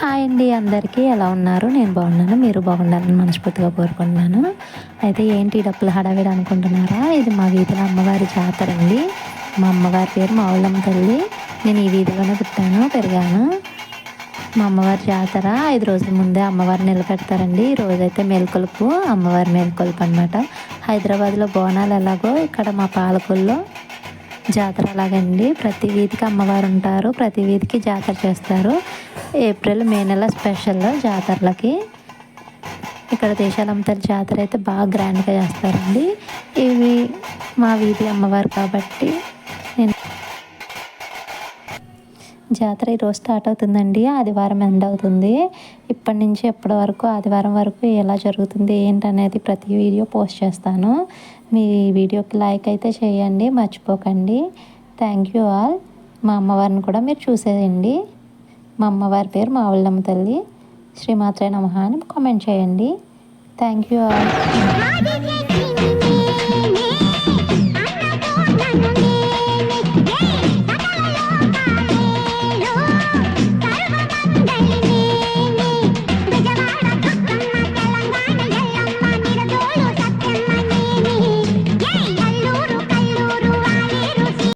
Hi అండి అందరికీ. ఎలా ఉన్నారు? నేను బాగున్నాను. మీరు బాగుండాలని మనస్ఫూర్తిగా కోరుకుంటున్నాను. అయితే ఏంటి డబ్బులు హడావిడి అనుకుంటున్నారా? ఇది మా వీధిలో అమ్మవారి జాతర అండి. మా అమ్మగారి పేరు మావులమ్మ తల్లి. నేను ఈ వీధిలోనే పుట్టాను పెరిగాను. మా అమ్మవారి జాతర ఐదు రోజుల ముందే అమ్మవారు నిలబెడతారండి. ఈ రోజైతే మేల్కొలుపు అమ్మవారి మేల్కొలుపు అనమాట హైదరాబాద్లో బోనాలు ఎలాగో ఇక్కడ మా పాలకొల్లో జాతర అలాగండి. ప్రతి వీధికి అమ్మవారు ఉంటారు. ప్రతి వీధికి జాతర చేస్తారు. ఏప్రిల్ మే నెల స్పెషల్ జాతరలకి. ఇక్కడ దేశాలమ్మతల్లి జాతర అయితే బాగా గ్రాండ్గా చేస్తారండి. ఇవి మా వీధి అమ్మవారు కాబట్టి నేను జాతర ఈరోజు స్టార్ట్ అవుతుందండి. ఆదివారం ఎండ్ అవుతుంది. ఇప్పటి నుంచి ఎప్పటి వరకు ఆదివారం వరకు ఎలా జరుగుతుంది ఏంటనేది ప్రతి వీడియో పోస్ట్ చేస్తాను. మీ వీడియోకి లైక్ అయితే చేయండి మర్చిపోకండి. Thank you all. మా అమ్మవారిని కూడా మీరు చూసేయండి. మా అమ్మవారి పేరు మా తల్లి. శ్రీమాత్రే నమహ అని కామెంట్ చేయండి. Thank you all.